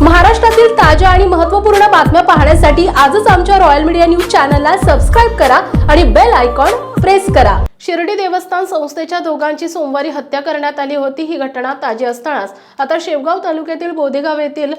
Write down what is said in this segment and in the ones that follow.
महाराष्ट्रातील ताज्या आणि महत्त्वपूर्ण बातम्या पाहण्यासाठी आजच आमच्या रॉयल मीडिया न्यूज चॅनलला सबस्क्राईब करा आणि बेल आयकॉन प्रेस करा. शिर्डी देवस्थान संस्थेच्या दोघांची सोमवारी हत्या करण्यात आली होती. ही घटना ताजी असतानाच. आता शेवगाव तालुक्यातील बोदेगाव येथील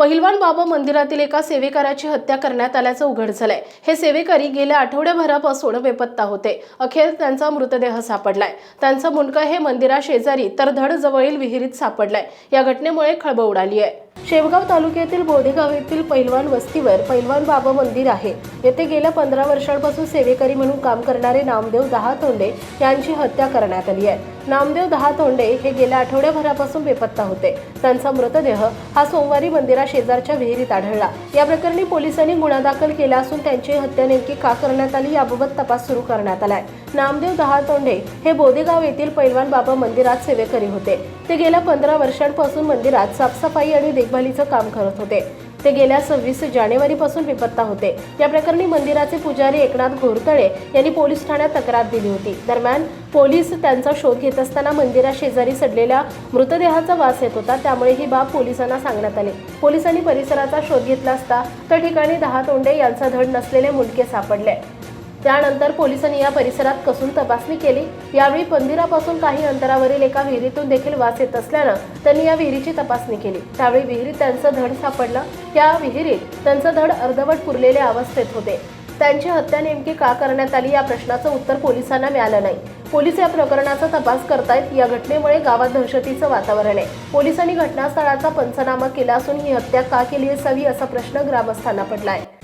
पहिलवान बाबा मंदिरातील एका सेवेकराची हत्या करण्यात आल्याचं उघड झालंय. हे सेवेकरी गेल्या आठवड्याभरापासून बेपत्ता होते. अखेर त्यांचा मृतदेह सापडलाय. त्यांचं मुंडकं हे मंदिराशेजारी तर धड जवळील विहिरीत सापडलाय. या घटनेमुळे खळबळ उडाली आहे. शेवगाव तालुक्यातील बोधेगाव येथील पैलवान वस्तीवर पैलवान बाबा मंदिर आहे. येथे गेल्या पंधरा वर्षांपासून सेवेकरी म्हणून काम करणारे नामदेव दहा तोंडे यांची हत्या करण्यात आली आहे. नामदेव दहा तोंडे हे गेल्या आठवड्याभरापासून बेपत्ता होते. त्यांचा मृतदेह हा सोमवारी मंदिरा शेजारच्या विहिरीत आढळला. या प्रकरणी पोलिसांनी गुन्हा दाखल केला असून त्यांची हत्या नेमकी का करण्यात आली याबाबत तपास सुरू करण्यात आलाय. नामदेव दहा तोंडे हे बोदेगाव येथील पैलवान बाबा मंदिरात सेवेकरी होते. ते गेल्या पंधरा वर्षांपासून मंदिरात साफसफाई आणि देखभालीचं काम करत होते. ते गेल्या सव्वीस जानेवारीपासून बेपत्ता होते. या प्रकरणी मंदिराचे पुजारी एकनाथ घोरतळे यांनी पोलीस ठाण्यात तक्रार दिली होती. दरम्यान पोलीस त्यांचा शोध घेत असताना मंदिरा शेजारी सडलेल्या मृतदेहाचा वास येत होता त्यामुळे ही बाब पोलिसांना सांगण्यात आली. पोलिसांनी परिसराचा शोध घेतला असता त्या ठिकाणी दहा तोंडे यांचा धड नसलेले मुंडके सापडले. त्यानंतर पोलिसांनी या परिसरात कसून तपासणी केली. यावेळी मंदिरापासून काही अंतरावरील एका विहिरीतून देखील वास येत असल्यानं त्यांनी या विहिरीची तपासणी केली. त्यावेळी विहिरीत त्यांचं धड सापडलं. त्या विहिरीत त्यांचं धड अर्धवट पुरलेले अवस्थेत होते. त्यांची हत्या नेमकी का करण्यात आली या प्रश्नाचं उत्तर पोलिसांना मिळालं नाही. पोलीस या प्रकरणाचा तपास करतायत. या घटनेमुळे गावात दहशतीचं वातावरण आहे. पोलिसांनी घटनास्थळाचा पंचनामा केला असून ही हत्या का केली असावी असा प्रश्न ग्रामस्थांना पडला आहे